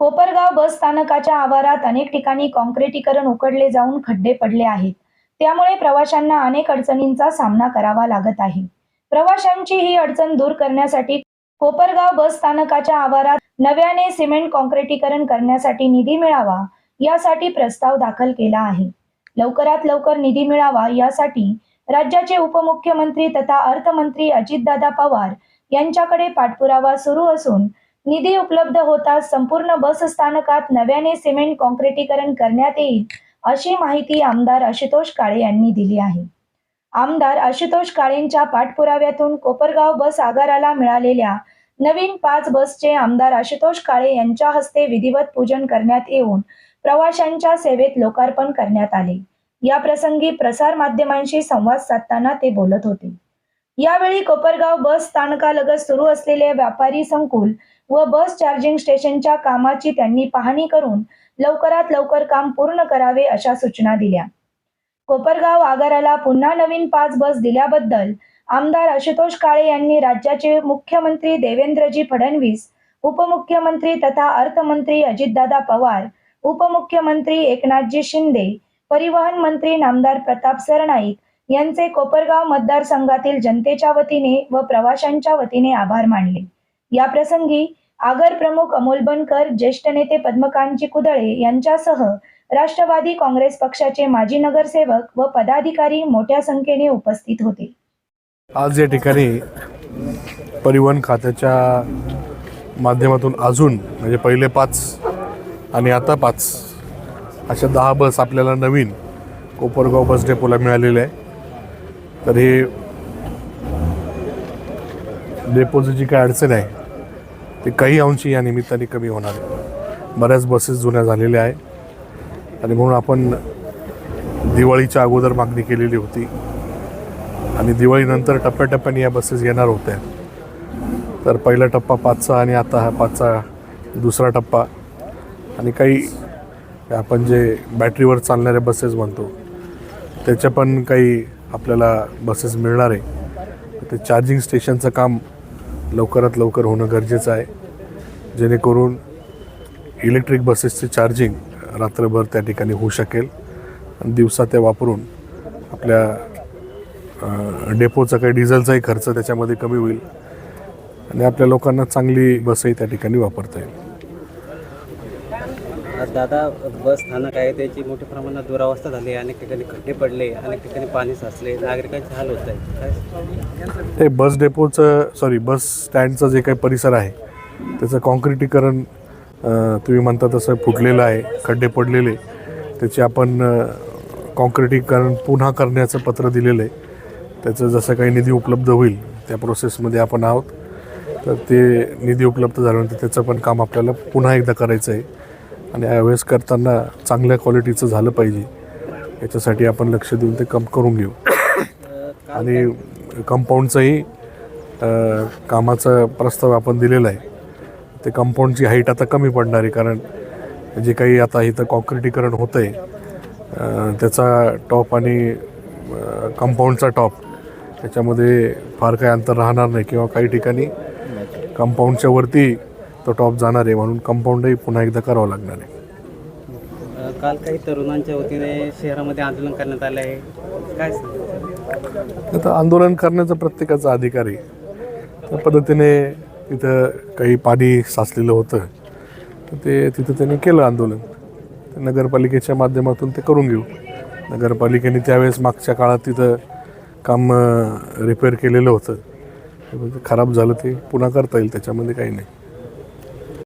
कोपरगाव बस स्थानकाच्या आवारात अनेक ठिकाणी काँक्रिटीकरण उकडले जाऊन खड्डे पडले आहेत. त्यामुळे प्रवाशांना अनेक अडचणींचा सामना करावा लागत आहे. प्रवाशांची ही अडचण दूर करण्यासाठी कोपरगाव बस स्थानकाच्या आवारात नव्याने सिमेंट काँक्रिटीकरण करण्यासाठी निधी मिळावा यासाठी प्रस्ताव दाखल केला आहे. लवकरात लवकर निधी मिळावा यासाठी राज्याचे उपमुख्यमंत्री तथा अर्थमंत्री अजितदादा पवार यांच्याकडे पाठपुरावा सुरू असून निधी उपलब्ध होताच संपूर्ण बस स्थानकात नव्याने सिमेंट कॉन्क्रिटीकरण करण्यात येईल अशी माहिती आमदार आशुतोष काळे यांनी दिली आहे. आमदार आशुतोष काळेंच्या पाठपुराव्यातून कोपरगाव बस आगाराला मिळालेल्या नवीन पाच बसचे आमदार आशुतोष काळे यांच्या हस्ते विधिवत पूजन करण्यात येऊन प्रवाशांच्या सेवेत लोकार्पण करण्यात आले. या प्रसंगी प्रसार माध्यमांशी संवाद साधताना ते बोलत होते. यावेळी कोपरगाव बस स्थानकालगत सुरू असलेले व्यापारी संकुल व बस चार्जिंग स्टेशनच्या कामाची त्यांनी पाहणी करून लवकरात लवकर काम पूर्ण करावे अशा सूचना दिल्या. कोपरगाव आगाराला पुन्हा नवीन पाच बस दिल्याबद्दल आमदार आशुतोष काळे यांनी राज्याचे मुख्यमंत्री देवेंद्रजी फडणवीस उपमुख्यमंत्री तथा अर्थमंत्री अजितदादा पवार उपमुख्यमंत्री एकनाथजी शिंदे परिवहन मंत्री नामदार प्रताप सरनाईक यांचे कोपरगाव मतदारसंघातील जनतेच्या वतीने व प्रवाशांच्या वतीने आभार मानले. या प्रसंगी आगर प्रमुख अमोल बनकर ज्येष्ठ नेते पद्मकांतजी कुदळे यांच्यासह राष्ट्रवादी काँग्रेस पक्षाचे माजी नगरसेवक व पदाधिकारी मोठ्या संख्येने उपस्थित होते. आज या ठिकाणी परिवहन खात्याच्या माध्यमातून अजून म्हणजे पहिले पाच आणि आता पाच अशा दहा बस आपल्याला नवीन कोपरगाव बस डेपोला मिळालेले आहे. तर हे डेपोची जी काय अडचण आहे ते काही अंशी या निमित्ताने कमी होणार आहे. बऱ्याच बसेस जुन्या झालेल्या आहे आणि म्हणून आपण दिवाळीच्या अगोदर मागणी केलेली होती. आणि दिवाळीनंतर टप्प्याटप्प्याने या बसेस येणार होत्या. तर पहिला टप्पा पाचचा आणि आता हा पाचचा दुसरा टप्पा. आणि काही आपण जे बॅटरीवर चालणाऱ्या बसेस म्हणतो त्याच्या पण काही आपल्याला बसेस मिळणार आहे. ते चार्जिंग स्टेशनचं काम लवकरात लवकर होणं गरजेचं आहे. जेणेकरून इलेक्ट्रिक बसेसचे चार्जिंग रात्रभर त्या ठिकाणी होऊ शकेल. आणि दिवसा त्या वापरून आपल्या डेपोचा काही डिझेलचाही खर्च त्याच्यामध्ये कमी होईल. आणि आपल्या लोकांना चांगली बसही त्या ठिकाणी वापरता येईल. दादा बस स्थानक आहे त्याची मोठ्या प्रमाणात दुरावस्था झाली आहे अनेक ठिकाणी खड्डे पडले अनेक ठिकाणी पाणी साचले नागरिकांचे हाल होत आहे काय? ते बस डेपोचं सॉरी बस स्टँडचं जे काही परिसर आहे त्याचं कॉन्क्रिटीकरण तुम्ही म्हणता तसं फुटलेलं आहे खड्डे पडलेले त्याचे आपण कॉन्क्रिटीकरण पुन्हा करण्याचं पत्र दिलेलं आहे. त्याचं जसं काही निधी उपलब्ध होईल त्या प्रोसेसमध्ये आपण आहोत. तर ते निधी उपलब्ध झाल्यानंतर त्याचं पण काम आपल्याला पुन्हा एकदा करायचं आहे. आणि ॲवेस करताना चांगल्या क्वालिटीचं झालं पाहिजे. याच्यासाठी आपण लक्ष देऊन ते कम करून घेऊ. आणि कंपाऊंडचंही कामाचा प्रस्ताव आपण दिलेला आहे. ते कंपाऊंडची हाईट आता कमी पडणार आहे कारण जे काही आता इथं कॉन्क्रिटीकरण होतं आहे त्याचा टॉप आणि कंपाऊंडचा टॉप त्याच्यामध्ये फार काही अंतर राहणार नाही किंवा काही ठिकाणी कंपाऊंडच्या वरती तो टॉप जाणार आहे म्हणून कंपाऊंडही पुन्हा एकदा करावं लागणार आहे. काल काही तरुणांच्या वतीने शहरामध्ये आंदोलन करण्यात आले आहे. काय? आता आंदोलन करण्याचा प्रत्येकाचा अधिकार आहे. त्या पद्धतीने तिथं काही पाणी साचलेलं होतं. तर ते तिथं त्यांनी केलं आंदोलन. ते नगरपालिकेच्या माध्यमातून ते करून घेऊ. नगरपालिकेने त्यावेळेस मागच्या काळात तिथं काम रिपेअर केलेलं होतं. ते खराब झालं ते पुन्हा करता येईल त्याच्यामध्ये काही नाही.